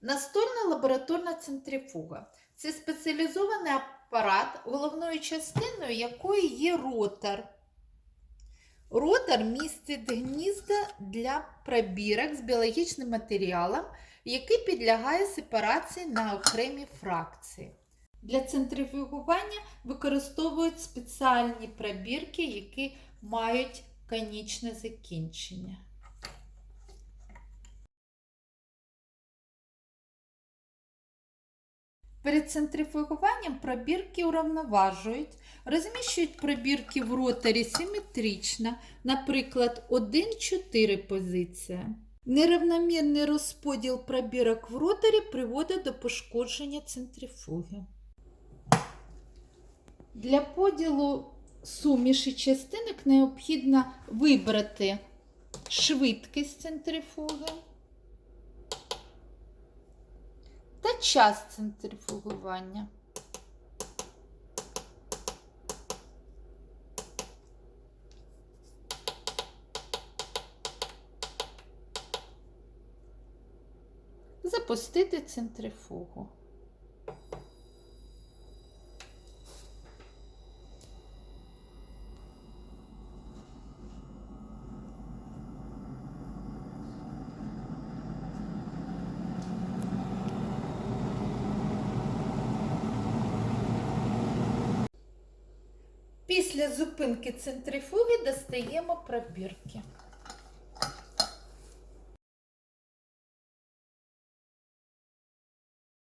Настольна лабораторна центрифуга це спеціалізований апарат, головною частиною якої є ротор. Ротор містить гнізда для пробірок з біологічним матеріалом, який підлягає сепарації на окремі фракції. Для центрифугування використовують спеціальні пробірки, які мають конічне закінчення. Перед центрифугуванням пробірки уравноважують, розміщують пробірки в роторі симетрично, наприклад, 1-4 позиція. Нерівномірний розподіл пробірок в роторі приводить до пошкодження центрифуги. Для поділу суміші частинок необхідно вибрати швидкість центрифуги час центрифугування. Запустити центрифугу. Після зупинки центрифуги достаємо пробірки.